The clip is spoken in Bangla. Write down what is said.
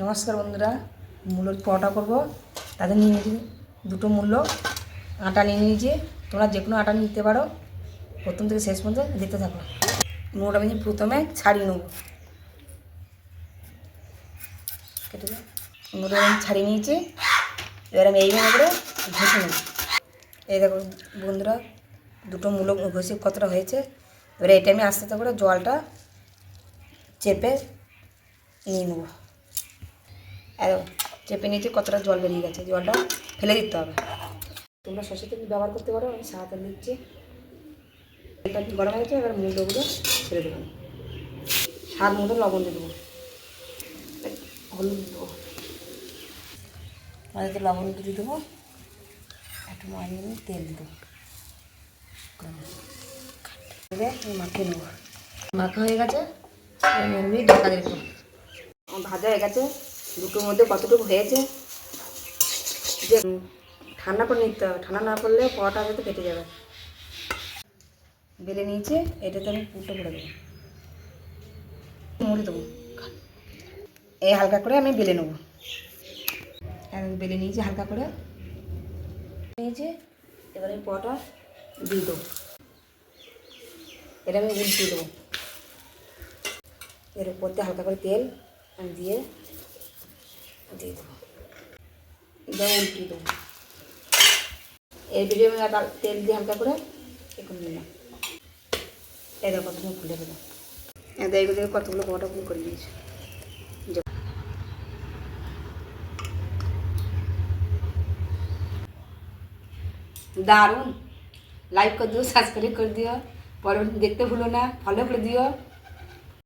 নমস্কার বন্ধুরা, মূলোর পরোটা করব। তাদের নিয়ে নিয়েছি দুটো মূল্য। আটা নিয়ে নিয়েছি। তোমরা যে কোনো আটা নিতে পারো। প্রথম থেকে শেষ পর্যন্ত দিতে থাকো। মূলটা আমি প্রথমে ছাড়িয়ে নেব। কেটে আমি ছাড়িয়ে নিয়েছি। এবার আমি এইভাবে করে ঘষে নেব। এই দেখো বন্ধুরা, দুটো মূলো ঘষে কতটা হয়েছে। এবারে এটা আমি আস্তে আস্তে করে জলটা চেপে নিয়ে নেব। আর চেপে নিয়েছি কতটা জল বেরিয়ে গেছে জলটা ফেলে দিতে হবে। তোমরা সরষের তেল ব্যবহার করতে পারো আমি সাদা তেল দিচ্ছি। তেলটা গরম হয়ে গেছে এবার মুলোগুলো ছেড়ে দেবো। স্বাদ মতো লবণ দিয়ে দেবো। হলুদ দেবো। মাঝে লবণ দিয়ে দেবো একটু মারিয়ে নিয়ে তেল দেবো। আমি মাখিয়ে নেব। মাখা হয়ে গেছে ঢাকা দিয়ে দেবো। ভাজা হয়ে গেছে। দুটোর মধ্যে কতটুকু হয়েছে? যে ঠান্ডা করে নিতে হবে। ঠান্ডা না করলে পরোটা হয়তো কেটে যাবে। বেলে নিয়েছে, এটাতে আমি পুরোটা করে দেবো। মুড়ে দেবো। এই হালকা করে আমি বেলে নেব। বেলে নিয়েছি হালকা করে। নিয়েছি, এবারে পটা দিয়ে দেবো। এটা আমি উল্টিয়ে দেবো। এর উপরতে হালকা করে তেল আমি দিয়ে দিয়ে দেবো। এবার উল্টিয়ে দেবো এর ভিডিও আমি আবার তেল দিয়ে হালকা করে এখন নিলাম। এই দেখো, তুমি খুলে দেবো এই দেখো দেখো কতগুলো বড় ফুল করে নিয়েছে। দারুণ। লাইক করে দিও সাবস্ক্রাইব করে দিও। পরবর্তী দেখতে ভুলো না ফলো করে দিও।